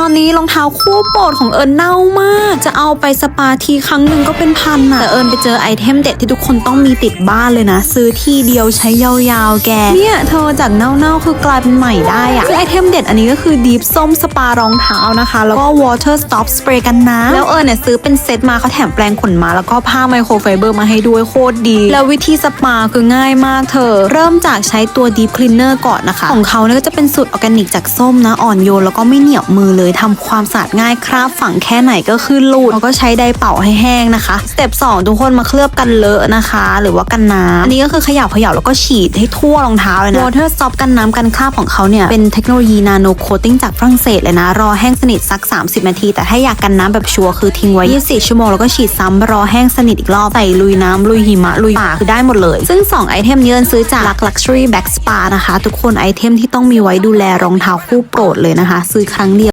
อนนี้รองเท้าคู่โปรดของเอิญเน่ามาก จะเอาไปสปาทีครั้งหนึ่งก็เป็นพันอะแต่เอิญไปเจอไอเทมเด็ดที่ทุกคนต้องมีติดบ้านเลยนะ ซื้อที่เดียวใช้ยาวๆแก เนี่ยเธอจากเน่าๆคือกลายเป็นใหม่ได้อะคือไอเทมเด็ดอันนี้ก็คือดีฟส้มสปารองเท้านะคะ แล้วก็ water stop spray กันน้ำแล้วเอิญเนี่ยซื้อเป็นเซตมาเขาแถมแปรงขนมาแล้วก็ผ้าไมโครไฟเบอร์มาให้ด้วยโคตรดี แล้ววิธีสปาคือง่ายมากเธอ เริ่มจากใช้ตัว deep cleaner ก่อนนะคะ ของเขาเนี่ยก็จะเป็นสูตรออร์แกนิกจากส้มนะอ่อนโยนแล้วก็ไม่เหนียวมือเลยทำความสะอาดง่ายคราบฝังแค่ไหนก็คือหลุดแล้วก็ใช้ไดเป่าให้แห้งนะคะสเต็ป2ทุกคนมาเคลือบกันเลอะนะคะ หรือว่ากันน้ำอันนี้ก็คือขย่าขย่าแล้วก็ฉีดให้ทั่วรองเท้าเลยนะ water stop กันน้ำกันคราบของเขาเนี่ยเป็นเทคโนโลยีนาโนโคตติ้งจากฝรั่งเศสเลยนะ รอแห้งสนิทสัก 30 นาที แต่ถ้าอยากกันน้ำแบบชัวร์คือทิ้งไว้ 24 ชั่วโมงแล้วก็ฉีดซ้ำรอแห้งสนิทอีกรอบใส่ลุยน้ำลุยหิมะลุยป่าคือได้หมดเลย ซึ่ง 2 ไอเทมนี้เอิญซื้อจาก Lux Luxury Back Spa นะคะ ทุกคนไอเทมที่ต้องมีไว้ดูแลรองเท้าคู่โปรดเลยนะคะ ซื้อครั้งเดียว